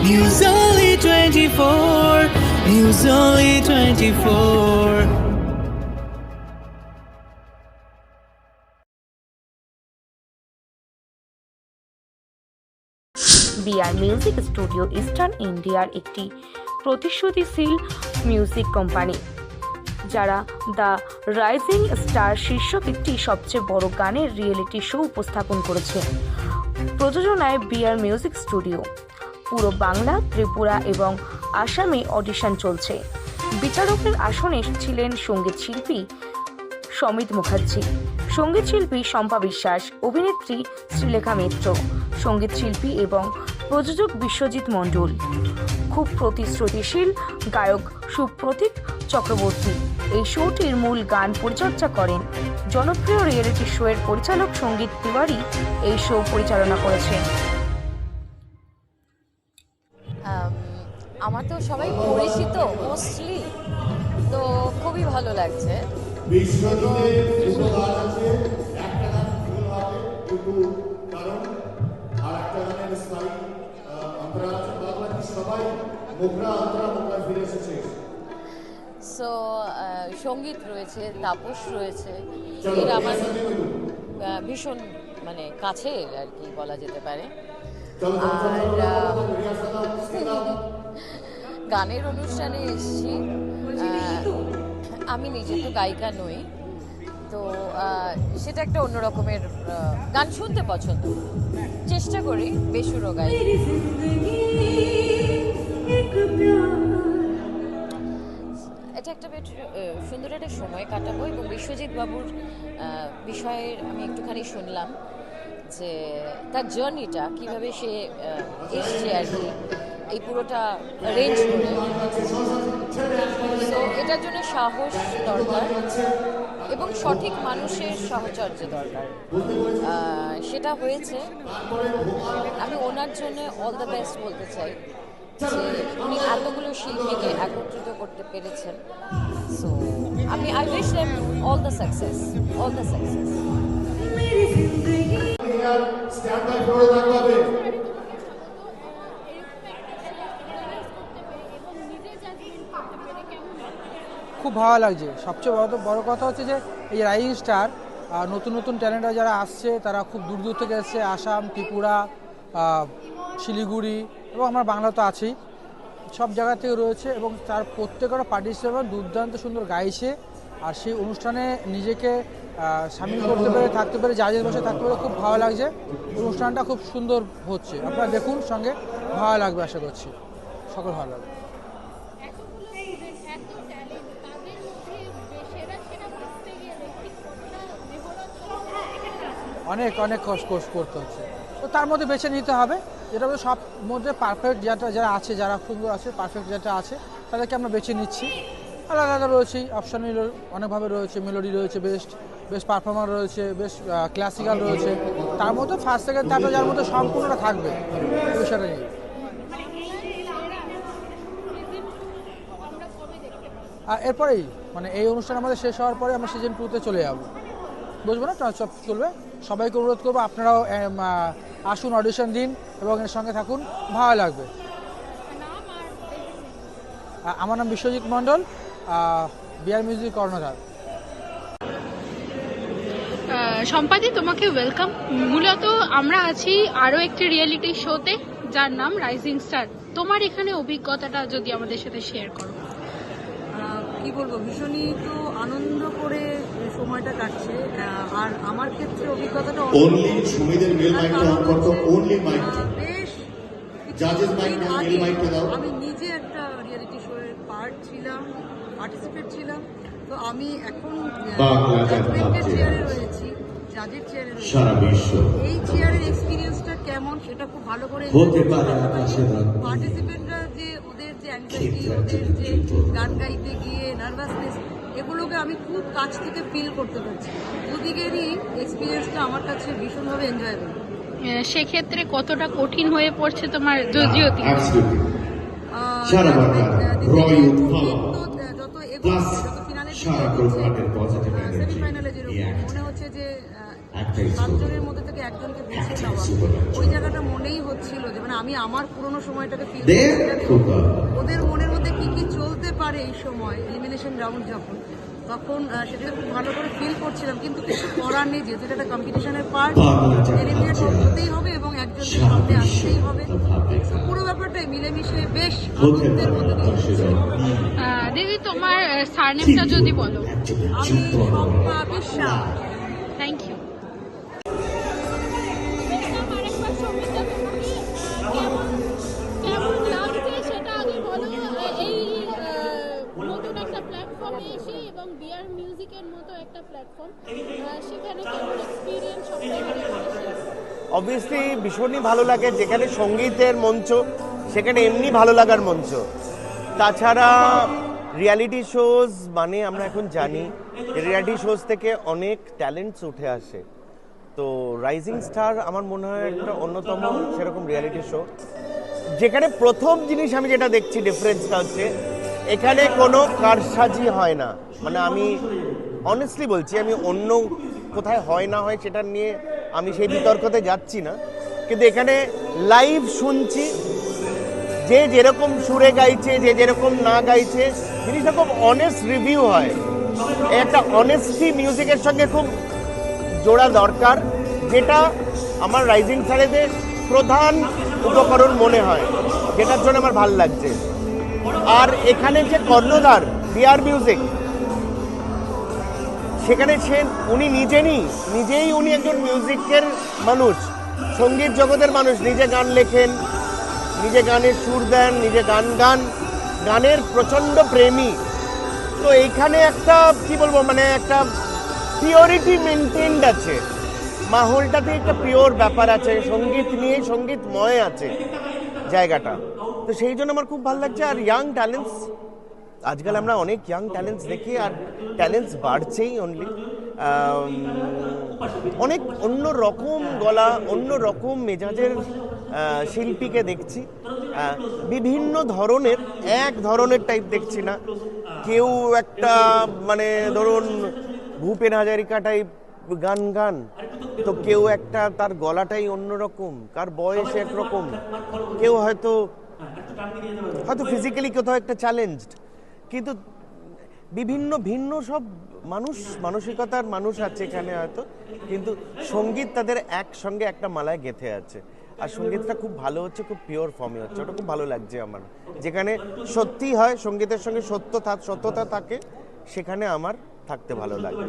News Only 24. News Only 24. BR music studio eastern ইন্ডিয়ার একটি প্রতিশ্রুতিশীল মিউজিক কোম্পানি যারা দ্য রাইজিং স্টার শীর্ষক একটি সবচেয়ে বড় গানের রিয়েলিটি শো উপস্থাপন করেছে প্রযোজনায় বিআর মিউজিক স্টুডিও পুরো বাংলা, ত্রিপুরা এবং আসামে অডিশন চলছে। বিচারকের আসনে ছিলেন সংগীত শিল্পী সমিত মুখার্জি। সংগীত শিল্পী শম্পা বিশ্বাস, অভিনেত্রী শ্রীলেখা মিত্র, সংগীত শিল্পী এবং প্রযোজক বিশ্বজিৎ মণ্ডল। খুব প্রতিশ্রুতিশীল গায়ক সুপ্রতীক চক্রবর্তী এই শোটির মূল গান পরিচর্যা করেন। জনপ্রিয় রিয়েলিটি শোয়ের পরিচালক সংগীত তিওয়ারি এই শো পরিচালনা করেছেন। আমার তো সবাই পরিচিত মোস্টলি তো খুবই ভালো লাগছে। সো সংগীত রয়েছে তাপস রয়েছে এর আমার ভীষণ মানে কাছে আর কি বলা যেতে পারে। আর গানের অনুষ্ঠানে এসেছি। আমি নিজে তো গায়িকা নই। তো সেটা একটা অন্য রকমের গান শুনতে পছন্দ। চেষ্টা করি বেসুরো গাই। এটা একটা বেশ সুন্দর একটা সময় কাটাবো এবং বিশ্বজিৎ বাবুর বিষয়ে আমি একটুখানি শুনলাম যে তার জার্নিটা কীভাবে সে এসছে আর কি। এই পুরোটা রেঞ্জ করে। তো এটার জন্য সাহস দরকার এবং সঠিক মানুষের সাহচর্য দরকার। সেটা হয়েছে আমি ওনার জন্য অল দ্য বেস্ট বলতে চাই যে উনি এতগুলো শিল্পীকে একত্রিত করতে পেরেছেন। সো আমি I wish them all the success all the success খুব ভালো লাগছে। সবচেয়ে বড় বড় কথা হচ্ছে যে, এই রাইজিং স্টার নতুন নতুন ট্যালেন্টরা যারা আসছে, তারা খুব দূর দূর থেকে এসছে। আসাম, ত্রিপুরা শিলিগুড়ি এবং আমার বাংলা তো আছেই। সব জায়গা থেকে রয়েছে এবং তার প্রত্যেকটা পার্টিসিপেন্ট দুর্দান্ত সুন্দর গাইছে। আর সেই অনুষ্ঠানে নিজেকে সামিল করতে পেরে, থাকতে পেরে জাজের বসে থাকতে পেরে খুব ভালো লাগছে। অনুষ্ঠানটা খুব সুন্দর হচ্ছে। আপনারা দেখুন সঙ্গে, ভালো লাগবে আশা করছি। সকল ভালো লাগবে। অনেক অনেক কষ্ট করতে হচ্ছে। তো তার মধ্যে বেছে নিতে হবে। যেটা হচ্ছে সব মধ্যে পারফেক্ট যেটা, যারা আছে, যারা সুন্দর আছে পারফেক্ট যেটা আছে, তাদেরকে আমরা বেছে নিচ্ছি। আলাদা আলাদা রয়েছে। অপশান অনেকভাবে রয়েছে। মেলোডি রয়েছে বেস্ট বেশ পারফর্মার রয়েছে, বেশ ক্লাসিক্যাল রয়েছে। তার মধ্যে ফার্স্ট সেকেন্ড থার্ড যার মধ্যে সম্পূর্ণটা থাকবে। বিষয়টা নিয়ে। আর এরপরেই মানে এই অনুষ্ঠান আমাদের শেষ হওয়ার পরে আমরা সিজন টুতে চলে যাব। বুঝব না সব চলবে। সবাইকে অনুরোধ করব, আপনারাও আসুন অডিশন দিন এবং এর সঙ্গে থাকুন, ভালো লাগবে। আমার নাম বিশ্বজিৎ মণ্ডল বিআর মিউজিক কর্ণধার। সম্পাদি, তোমাকে ওয়েলকাম মূলত আমরা আছি আরও একটি রিয়েলিটি শোতে যার নাম রাইজিং স্টার তোমার এখানে অভিজ্ঞতাটা যদি আমাদের সাথে শেয়ার করো। কি বলব ভীষণই তো আনন্দ করে সময়টা কাটছে। আর আমার ক্ষেত্রে অভিজ্ঞতাটা অনেক সুমিদের মেল মাইকটা অন করতো mic আহ, বেশ Judges mic কিছুদিন নাও, আগে mail mic টা দাও। আমি নিজে একটা রিয়েলিটি শো এর পার্ট ছিলাম পার্টিসিপেট ছিলাম। তো আমি এখন জাজমেন্টের চেয়ারে রয়েছি জাজের চেয়ারে রয়েছি। সারা বিশ্ব। এই চেয়ারের এক্সপিরিয়েন্সটা কেমন সেটা খুব ভালো করে হতে পারে আকাশে পার্টিসিপেন্টরা যে ওদের যে অ্যাংজাইটি ওদের যে গান গাইতে গিয়ে নার্ভাসনেস এগুলোকে আমি খুব কাছ থেকে ফিল করতে পারছি। দুদিকেরই এক্সপিরিয়েন্সটা আমার কাছে ভীষণভাবে এনজয়েবল সেক্ষেত্রে কতটা কঠিন হয়ে পড়ছে তোমার যদিও যত যত ফিনালে সেমিফাইনালে যেরকম react. মনে হচ্ছে যে সাতজনের মধ্যে থেকে একজনকে বেছে নেওয়া। ওই জায়গাটা মনেই হচ্ছিল যে মানে আমি আমার পুরোনো সময়টাকে ফিল দে ওদের মনের মধ্যে কি কি চলতে পারে এই সময় এলিমিনেশন রাউন্ড যখন তখন সেটাকে খুব ভালো করে ফিল করছিলাম কিন্তু কিছু করার নেই যেহেতু এটা একটা কম্পিটিশনের পার্ট এলিমিনেট হতেই হবে এবং একজনকে সামনে আসতেই হবে। পুরো ব্যাপারটাই মিলেমিশে বেশ আনন্দের মধ্যে দিদি তোমার সারনেমটা যদি বলো। আমি শম্পা বিশ্বাস। মতো একটা প্ল্যাটফর্ম সেখানে কেমন এক্সপিরিয়েন্স অবভিয়াসলি ভীষণই ভালো লাগে যেখানে সঙ্গীতের মঞ্চ সেখানে এমনি ভালো লাগার মঞ্চ। তাছাড়া রিয়ালিটি শোজ মানে আমরা এখন জানি রিয়ালিটি শোজ থেকে অনেক ট্যালেন্টস উঠে আসে। তো রাইজিং স্টার আমার মনে হয় একটা অন্যতম সেরকম রিয়ালিটি শো যেখানে প্রথম জিনিস আমি যেটা দেখছি ডিফারেন্সটা হচ্ছে এখানে কোনো কারসাজি হয় না। মানে আমি অনেস্টলি বলছি, আমি অন্য কোথায় হয় না হয় সেটা নিয়ে আমি সেই বিতর্কতে যাচ্ছি না। কিন্তু এখানে লাইভ শুনছি, যে যেরকম সুরে গাইছে, যে যেরকম না গাইছে, জিনিসটা খুব অনেস্ট রিভিউ হয়। একটা অনেস্টি মিউজিকের সঙ্গে খুব জোড়া দরকার, যেটা আমার রাইজিং স্টারেদের প্রধান উপকরণ মনে হয়, যেটার জন্য আমার ভালো লাগছে। আর এখানে যে কর্ণধার বিআর মিউজিক সেখানে সে উনি নিজে নিজেরই নিজেই উনি একজন মিউজিকের মানুষ, সংগীত জগতের মানুষ। নিজে গান লেখেন, নিজে গানের সুর দেন, নিজে গান গান, গানের প্রচণ্ড প্রেমী। তো এইখানে একটা, কি বলব মানে একটা পিওরিটি মেনটেন্ড আছে। মাহলটাতে একটা পিওর ব্যাপার আছে, সংগীত নিয়ে সঙ্গীতময় আছে জায়গাটা। তো সেই জন্য আমার খুব ভালো লাগছে, আর ইয়াং ট্যালেন্টস আজকাল আমরা অনেক ইয়াং ট্যালেন্টস দেখি আর ট্যালেন্টস বাড়ছেই অনলি অনেক অন্য রকম গলা, অন্য রকম মেজাজের শিল্পীকে দেখছি। বিভিন্ন ধরনের, এক ধরনের টাইপ দেখছি না। কেউ একটা মানে ধরুন ভূপেন হাজারিকা টাইপ গান গান, তো কেউ একটা তার গলাটাই অন্যরকম কার বয়স একরকম। কেউ হয়তো হয়তো ফিজিক্যালি কোথাও একটা চ্যালেঞ্জড কিন্তু বিভিন্ন ভিন্ন সব মানুষ, মানসিকতার মানুষ আছে এখানে হয়তো, কিন্তু সংগীত তাদের একসঙ্গে একটা মালায় গেথে আছে। আর সঙ্গীতটা খুব ভালো হচ্ছে, খুব পিওর ফর্মে হচ্ছে। ওটা খুব ভালো লাগছে আমার। যেখানে সত্যি হয়, সঙ্গীতের সঙ্গে সত্য সত্যতা থাকে, সেখানে আমার থাকতে ভালো লাগে।